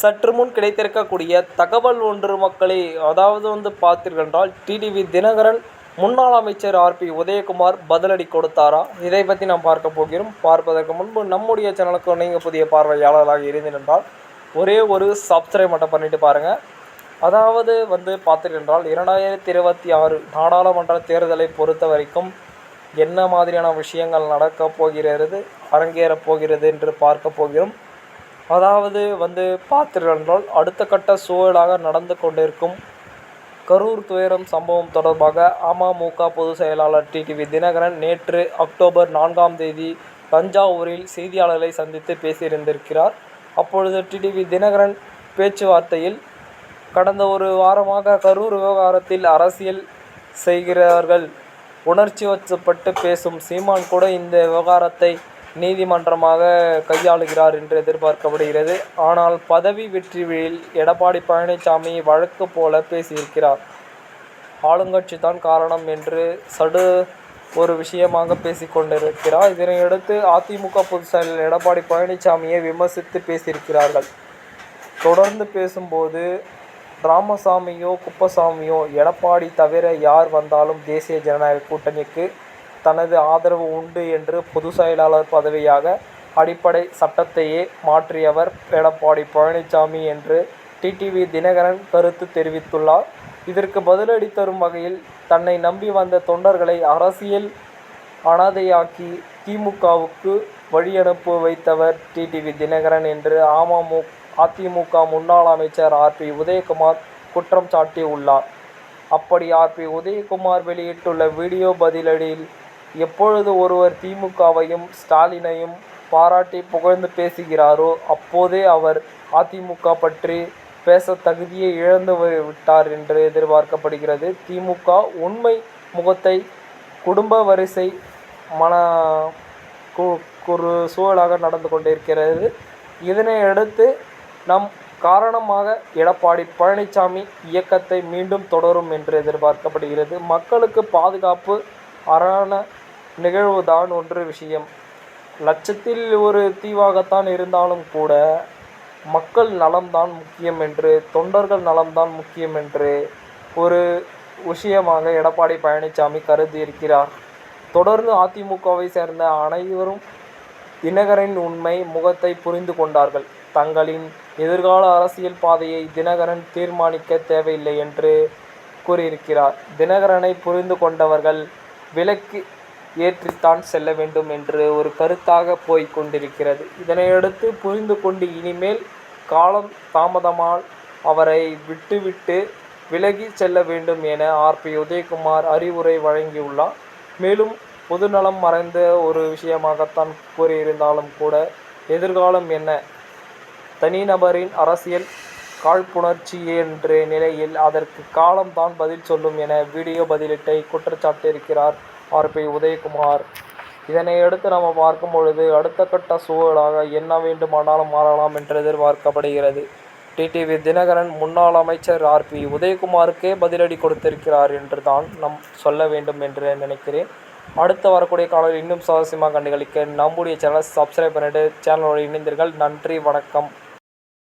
சற்று முன் கிடைத்திருக்கக்கூடிய தகவல் ஒன்று மக்களை அதாவது வந்து பார்த்தீர்கள் என்றால் டிடிவி தினகரன் முன்னாள் அமைச்சர் ஆர்பி உதயகுமார் பதிலடி கொடுத்தாரா? இதை பற்றி நாம் பார்க்க போகிறோம். பார்ப்பதற்கு முன்பு நம்முடைய சேனலுக்கு நீங்கள் புதிய பார்வையாளர்களாக இருந்தீர்கள் ஒரே ஒரு சப்ஸ்கிரைப் மட்டும் பண்ணிட்டு பாருங்கள் அதாவது வந்து பார்த்தீர்கள் என்றால் இரண்டாயிரத்தி இருபத்தி ஆறு நாடாளுமன்ற தேர்தலை பொறுத்த வரைக்கும் என்ன மாதிரியான விஷயங்கள் நடக்கப் போகிறது அரங்கேறப் போகிறது என்று பார்க்க போகிறோம். அதாவது வந்து பார்த்தீர்கள் என்றால் அடுத்த கட்ட சூழலாக நடந்து கொண்டிருக்கும் கரூர் துயரம் சம்பவம் தொடர்பாக அமமுக பொதுச் செயலாளர் டிடிவி தினகரன் நேற்று அக்டோபர் நான்காம் தேதி தஞ்சாவூரில் செய்தியாளர்களை சந்தித்து பேசியிருந்திருக்கிறார். அப்பொழுது டிடிவி தினகரன் பேச்சுவார்த்தையில் கடந்த ஒரு வாரமாக கரூர் விவகாரத்தில் அரசியல் செய்கிறார்கள். உணர்ச்சி வச்சப்பட்டு பேசும் சீமான் கூட இந்த விவகாரத்தை நீதிமன்றமாக கையாளுகிறார் என்று எதிர்பார்க்கப்படுகிறது. ஆனால் பதவி வெற்றியில் எடப்பாடி பழனிசாமி வழக்கு போல பேசியிருக்கிறார். ஆளுங்கட்சி தான் காரணம் என்று சடு ஒரு விஷயமாக பேசிக்கொண்டிருக்கிறார். இதனையடுத்து அதிமுக பொதுச் எடப்பாடி பழனிசாமியை விமர்சித்து பேசியிருக்கிறார்கள். தொடர்ந்து பேசும்போது ராமசாமியோ குப்பசாமியோ எடப்பாடி தவிர யார் வந்தாலும் தேசிய ஜனநாயக கூட்டணிக்கு தனது ஆதரவு உண்டு என்று பொதுச் செயலாளர் பதவியாக அடிப்படை சட்டத்தையே மாற்றியவர் எடப்பாடி பழனிசாமி என்று டிடிவி தினகரன் கருத்து தெரிவித்துள்ளார். இதற்கு பதிலடி தரும் வகையில் தன்னை நம்பி வந்த தொண்டர்களை அரசியல் அனாதையாக்கி திமுகவுக்கு வழியனுப்பு வைத்தவர் டிடிவி தினகரன் என்று அமமு அதிமுக முன்னாள் அமைச்சர் ஆர்பி உதயகுமார் குற்றம் சாட்டியுள்ளார். அப்படி ஆர்பி உதயகுமார் வெளியிட்டுள்ள வீடியோ பதிலடியில் எப்பொழுது ஒருவர் திமுகவையும் ஸ்டாலினையும் பாராட்டி புகழ்ந்து பேசுகிறாரோ அப்போதே அவர் அதிமுக பற்றி பேச தகுதியை இழந்து விட்டார் என்று எதிர்பார்க்கப்படுகிறது. திமுக உண்மை முகத்தை குடும்ப வரிசை மன ஒரு சூழலாக நடந்து கொண்டிருக்கிறது. இதனை அடுத்து நம் காரணமாக எடப்பாடி பழனிசாமி இயக்கத்தை மீண்டும் தொடரும் என்று எதிர்பார்க்கப்படுகிறது. மக்களுக்கு பாதுகாப்பு அரண நிகழ்வுதான் ஒன்று விஷயம். லட்சத்தில் ஒரு தீவாகத்தான் இருந்தாலும் கூட மக்கள் நலம்தான் முக்கியம் என்று தொண்டர்கள் நலம்தான் முக்கியம் என்று ஒரு விஷயமாக எடப்பாடி பழனிசாமி கருதி இருக்கிறார் தொடர்ந்து அதிமுகவை சேர்ந்த அனைவரும் தினகரன் உண்மை முகத்தை புரிந்து கொண்டார்கள். தங்களின் எதிர்கால அரசியல் பாதையை தினகரன் தீர்மானிக்க தேவையில்லை என்று கூறியிருக்கிறார். தினகரனை புரிந்து கொண்டவர்கள் விலக்கு ஏற்றித்தான் செல்ல வேண்டும் என்று ஒரு கருத்தாக போய் கொண்டிருக்கிறது. இதனையடுத்து புரிந்து கொண்டு இனிமேல் காலம் தாமதமால் அவரை விட்டுவிட்டு விலகி செல்ல வேண்டும் என ஆர்பி உதயகுமார் அறிவுரை வழங்கியுள்ளார். மேலும் பொதுநலம் மறைந்த ஒரு விஷயமாகத்தான் கூறியிருந்தாலும் கூட எதிர்காலம் என்ன? தனிநபரின் அரசியல் காழ்ப்புணர்ச்சி என்ற நிலையில் அதற்கு காலம்தான் பதில் சொல்லும் என வீடியோ பதிலிட்டை குற்றச்சாட்டிருக்கிறார் ஆர்பி உதயகுமார். இதனையடுத்து நம்ம பார்க்கும் பொழுது அடுத்த கட்ட சூழலாக என்ன வேண்டுமானாலும் மாறலாம் என்று எதிர்பார்க்கப்படுகிறது. டிடிவி தினகரன் முன்னாள் அமைச்சர் ஆர்பி உதயகுமாருக்கே பதிலடி கொடுத்திருக்கிறார் என்று தான் நம் சொல்ல வேண்டும் என்று நினைக்கிறேன். அடுத்து வரக்கூடிய காலையில் இன்னும் சுவாரஸ்யமாக கண்டுகளிக்க நம்முடைய சேனலை சப்ஸ்கிரைப் பண்ணிட்டு சேனலோடு இணைந்தீர்கள் நன்றி வணக்கம்.